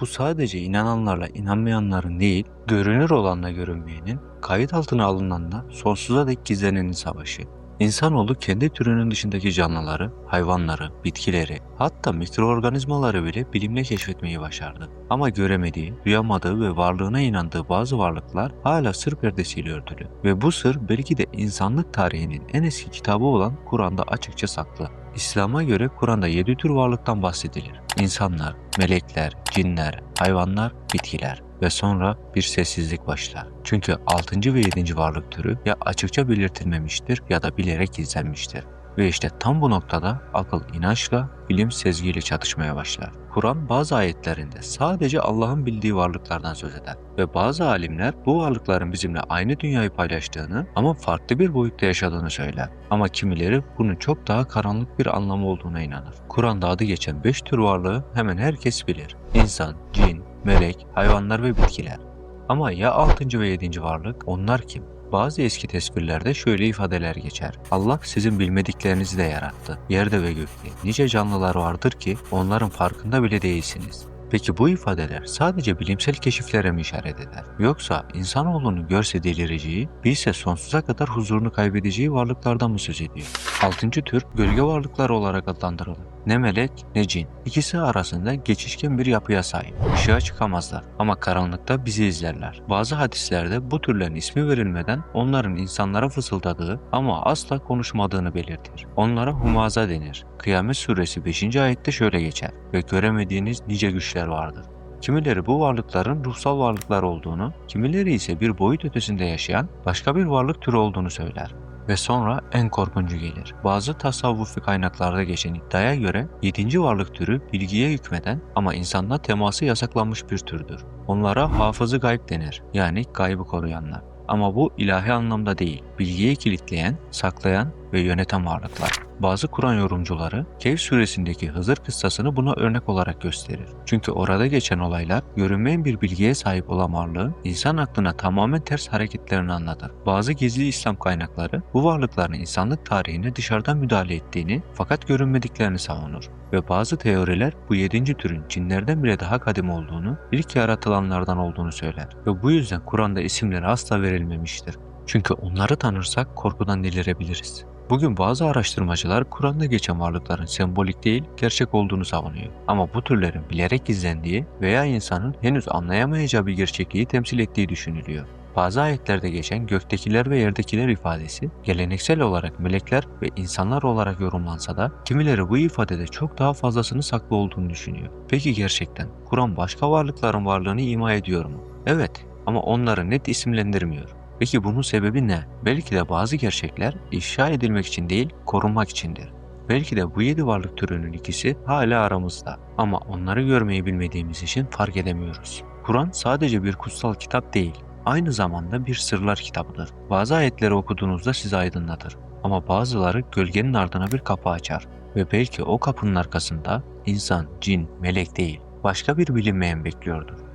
Bu sadece inananlarla inanmayanların değil, görünür olanla görünmeyenin, kayıt altına alınanla sonsuza dek gizlenenin savaşı. İnsanoğlu kendi türünün dışındaki canlıları, hayvanları, bitkileri, hatta mikroorganizmaları bile bilimle keşfetmeyi başardı. Ama göremediği, duyamadığı ve varlığına inandığı bazı varlıklar hala sır perdesiyle örtülü. Ve bu sır belki de insanlık tarihinin en eski kitabı olan Kur'an'da açıkça saklı. İslam'a göre Kur'an'da yedi tür varlıktan bahsedilir. İnsanlar, melekler, cinler, hayvanlar, bitkiler ve sonra bir sessizlik başlar. Çünkü 6. ve 7. varlık türü ya açıkça belirtilmemiştir ya da bilerek gizlenmiştir. Ve işte tam bu noktada akıl inançla, bilim sezgiyle çatışmaya başlar. Kur'an bazı ayetlerinde sadece Allah'ın bildiği varlıklardan söz eder ve bazı alimler bu varlıkların bizimle aynı dünyayı paylaştığını ama farklı bir boyutta yaşadığını söyler. Ama kimileri bunun çok daha karanlık bir anlamı olduğuna inanır. Kur'an'da adı geçen 5 tür varlığı hemen herkes bilir. İnsan, cin, melek, hayvanlar ve bitkiler. Ama ya 6. ve 7. varlık onlar kim? Bazı eski tesbirlerde şöyle ifadeler geçer. Allah sizin bilmediklerinizi de yarattı. Yerde ve gökte nice canlılar vardır ki onların farkında bile değilsiniz. Peki bu ifadeler sadece bilimsel keşiflere mi işaret eder? Yoksa insanoğlunun görse delireceği, bilse sonsuza kadar huzurunu kaybedeceği varlıklardan mı söz ediyor? Altıncı tür gölge varlıklar olarak adlandırılır. Ne melek ne cin. İkisi arasında geçişken bir yapıya sahip. Işığa çıkamazlar ama karanlıkta bizi izlerler. Bazı hadislerde bu türlerin ismi verilmeden onların insanlara fısıldadığı ama asla konuşmadığını belirtir. Onlara humaza denir. Kıyamet suresi 5. ayette şöyle geçer. Ve göremediğiniz nice güçler vardır. Kimileri bu varlıkların ruhsal varlıklar olduğunu, kimileri ise bir boyut ötesinde yaşayan başka bir varlık türü olduğunu söyler. Ve sonra en korkuncu gelir. Bazı tasavvufi kaynaklarda geçen iddiaya göre 7. varlık türü bilgiye hükmeden ama insanla teması yasaklanmış bir türdür. Onlara hafızı gayb denir. Yani gaybı koruyanlar. Ama bu ilahi anlamda değil, bilgiye kilitleyen, saklayan ve yöneten varlıklar. Bazı Kur'an yorumcuları Kehf suresindeki Hızır kıssasını buna örnek olarak gösterir. Çünkü orada geçen olaylar görünmeyen bir bilgiye sahip olan varlığın insan aklına tamamen ters hareketlerini anlatır. Bazı gizli İslam kaynakları bu varlıkların insanlık tarihine dışarıdan müdahale ettiğini fakat görünmediklerini savunur. Ve bazı teoriler bu yedinci türün cinlerden bile daha kadim olduğunu, ilk yaratılanlardan olduğunu söyler. Ve bu yüzden Kur'an'da isimleri asla verilmemiştir. Çünkü onları tanırsak korkudan delirebiliriz. Bugün bazı araştırmacılar Kur'an'da geçen varlıkların sembolik değil, gerçek olduğunu savunuyor. Ama bu türlerin bilerek gizlendiği veya insanın henüz anlayamayacağı bir gerçekliği temsil ettiği düşünülüyor. Bazı ayetlerde geçen göktekiler ve yerdekiler ifadesi geleneksel olarak melekler ve insanlar olarak yorumlansa da kimileri bu ifadede çok daha fazlasını saklı olduğunu düşünüyor. Peki gerçekten Kur'an başka varlıkların varlığını ima ediyor mu? Evet ama onları net isimlendirmiyor. Peki bunun sebebi ne? Belki de bazı gerçekler ifşa edilmek için değil, korunmak içindir. Belki de bu yedi varlık türünün ikisi hala aramızda ama onları görmeyi bilmediğimiz için fark edemiyoruz. Kur'an sadece bir kutsal kitap değil, aynı zamanda bir sırlar kitabıdır. Bazı ayetleri okuduğunuzda sizi aydınlatır ama bazıları gölgenin ardına bir kapı açar ve belki o kapının arkasında insan, cin, melek değil, başka bir bilinmeyen bekliyordur.